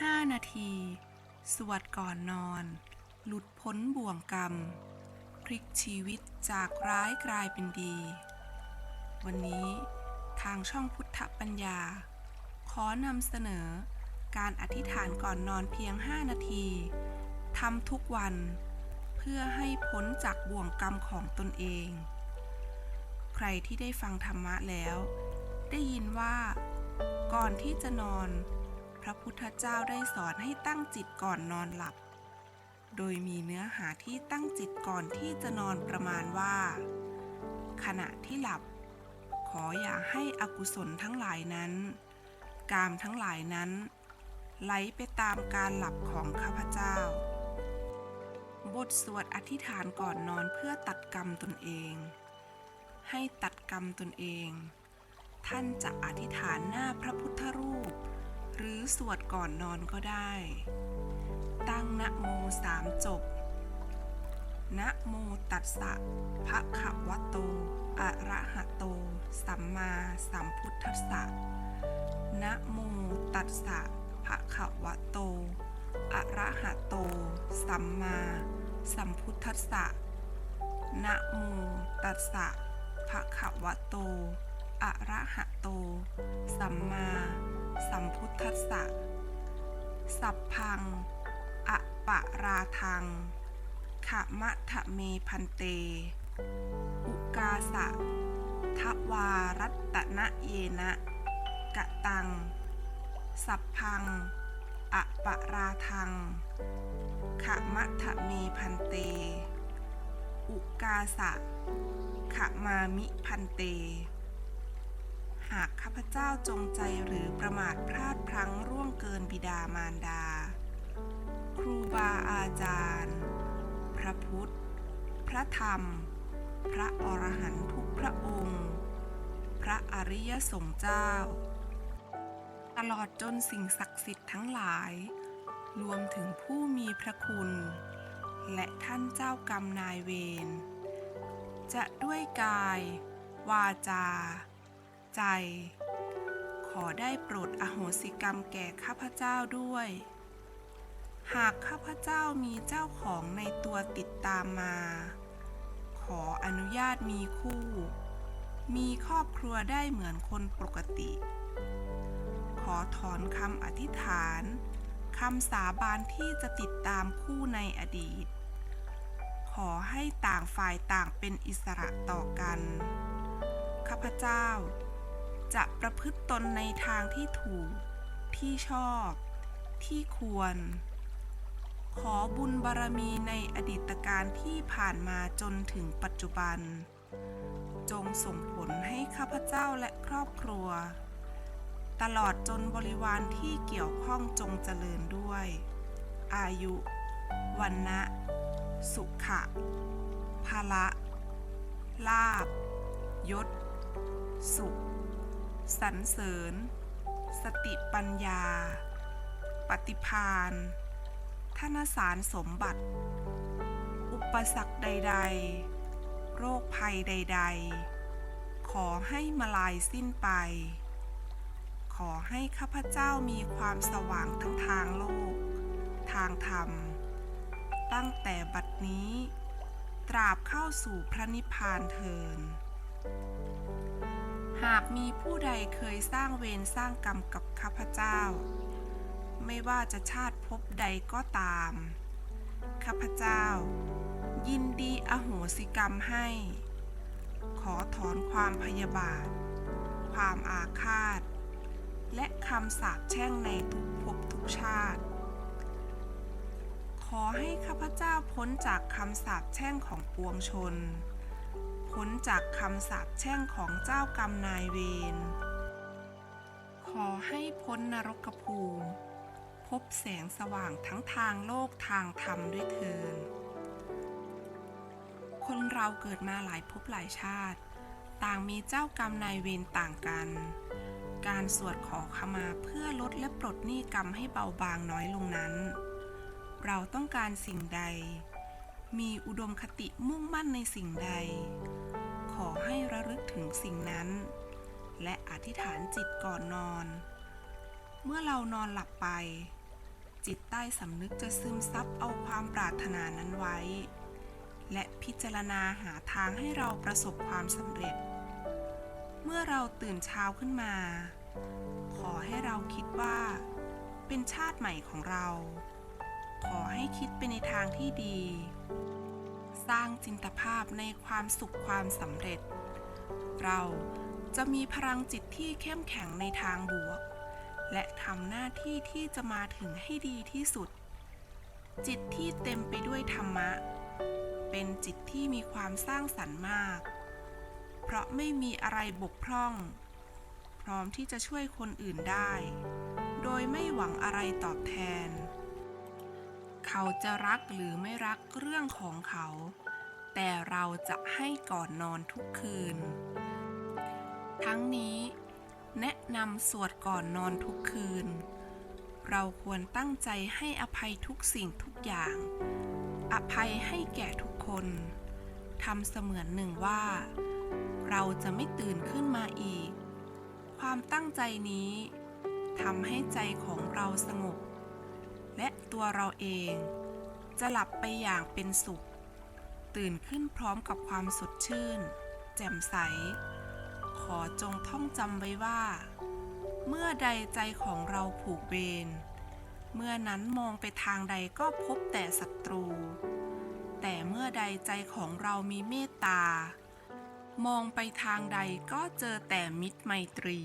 5 นาที สวดก่อนนอน หลุดพ้นบ่วงกรรม พลิกชีวิตจากร้ายกลายเป็นดี วันนี้ทางช่องพุทธปัญญา ขอนำเสนอการอธิษฐานก่อนนอนเพียง 5 นาทีทำทุกวันเพื่อให้พ้นจากบ่วงกรรมของตนเอง ใครที่ได้ฟังธรรมะแล้ว ได้ยินว่า ก่อนที่จะนอน พระพุทธเจ้าได้สอนให้ตั้งจิตก่อนนอนหลับ โดยมีเนื้อหาที่ตั้งจิตก่อนที่จะนอนประมาณว่า ขณะที่หลับ ขออย่าให้อกุศลทั้งหลายนั้น กามทั้งหลายนั้น ไหลไปตามการหลับของข้าพเจ้า บทสวดอธิษฐานก่อนนอนเพื่อตัดกรรมตนเอง ให้ตัดกรรมตนเอง ท่านจะอธิษฐานหน้าพระพุทธรูป หรือสวดก่อนนอนก็ได้ ตั้งนะโมสามจบ นะโมตัสสะภะคะวะโต อะระหะโต สัมมาสัมพุทธัสสะ นะโมตัสสะภะคะวะโต อะระหะโต สัมมาสัมพุทธัสสะนะโมตัสสะภะคะวะโตอะระหะโตสัมมา สัมพุทธัสสะ สัพพัง อะปะราทัง ขะมะทะเมพันเต อุกาสะทวารัตตนะเยนะ กะตัง สัพพัง อะปะราทัง ขะมะทะเมพันเต อุกาสะขะมามิพันเต หากข้าพเจ้าจงใจหรือประมาทพลาดพลั้งร่วงเกินบิดามารดา ครูบาอาจารย์ พระพุทธ พระธรรม พระอรหันตุกพระองค์ พระอริยสงฆ์เจ้า ตลอดจนสิ่งศักดิ์สิทธิ์ทั้งหลาย รวมถึงผู้มีพระคุณ และท่านเจ้ากรรมนายเวรจะด้วยกาย วาจา ใจ ขอได้โปรดอโหสิกรรมแก่ข้าพเจ้าด้วย หากข้าพเจ้ามีเจ้าของในตัวติดตามมา ขออนุญาตมีคู่ มีครอบครัวได้เหมือนคนปกติ ขอถอนคำอธิษฐานคำสาบานที่จะติดตามคู่ในอดีต ขอให้ต่างฝ่ายต่างเป็นอิสระต่อกัน ข้าพเจ้า จะประพฤติตนในทางที่ถูก ที่ชอบ ที่ควร ขอบุญบารมีในอดีตการที่ผ่านมาจนถึงปัจจุบัน จงส่งผลให้ข้าพเจ้าและครอบครัว ตลอดจนบริวารที่เกี่ยวข้องจงเจริญด้วย อายุวันนะสุขะภาละลาบ ยศ สุข สรรเสริญ สติปัญญา ปฏิพานธนสารสมบัติ อุปสรรคใด ๆ โรคภัยใด ๆ ขอให้มาลายสิ้นไป ขอให้ข้าพเจ้ามีความสว่างทั้งทางโลก ทางธรรม ตั้งแต่บัดนี้ ตราบเข้าสู่พระนิพพานเทิน หากมีผู้ใดเคยสร้างเวรสร้างกรรมกับข้าพเจ้า ไม่ว่าจะชาติภพใดก็ตาม ข้าพเจ้า ยินดีอโหสิกรรมให้ ขอถอนความพยาบาท ความอาฆาต และคำสาปแช่งในทุกภพทุกชาติ ขอให้ข้าพเจ้าพ้นจากคำสาปแช่งของปวงชน พ้นจากคำสาปแช่งของเจ้ากรรมนายเวร ขอให้พ้นนรกภูมิ พบแสงสว่างทั้งทางโลกทางธรรมด้วยเทิน คนเราเกิดมาหลายภพหลายชาติ ต่างมีเจ้ากรรมนายเวรต่างกัน การสวดขอขมาเพื่อลดและปลดหนี้กรรมให้เบาบางน้อยลงนั้น เราต้องการสิ่งใดมีอุดมคติมุ่งมั่นในสิ่งใด อให้ระลึกถึงสิ่งนั้น และอธิษฐานจิตก่อนนอน เมื่อเรานอนหลับไป จิตใต้สำนึกจะซึมซับเอาความปรารถนานั้นไว้ และพิจารณาหาทางให้เราประสบความสำเร็จ เมื่อเราตื่นเช้าขึ้นมา ขอให้เราคิดว่า เป็นชาติใหม่ของเรา ขอให้คิดไปในทางที่ดี สร้างจินตภาพในความสุขความสำเร็จ เราจะมีพลังจิตที่เข้มแข็งในทางบวก และทำหน้าที่ที่จะมาถึงให้ดีที่สุด จิตที่เต็มไปด้วยธรรมะ เป็นจิตที่มีความสร้างสรรค์มาก เพราะไม่มีอะไรบกพร่อง พร้อมที่จะช่วยคนอื่นได้ โดยไม่หวังอะไรตอบแทน เขาจะรักหรือไม่รักเรื่องของเขา แต่เราจะให้ก่อนนอนทุกคืน ทั้งนี้ แนะนำสวดก่อนนอนทุกคืน เราควรตั้งใจให้อภัยทุกสิ่งทุกอย่าง อภัยให้แก่ทุกคนทำเสมือนหนึ่งว่า เราจะไม่ตื่นขึ้นมาอีก ความตั้งใจนี้ทำให้ใจของเราสงบ และตัวเราเอง จะหลับไปอย่างเป็นสุข ตื่นขึ้นพร้อมกับความสดชื่น แจ่มใส ขอจงท่องจำไว้ว่า เมื่อใดใจของเราผูกเวรเมื่อนั้นมองไปทางใดก็พบแต่ศัตรู แต่เมื่อใดใจของเรามีเมตตา มองไปทางใดก็เจอแต่มิตรไมตรี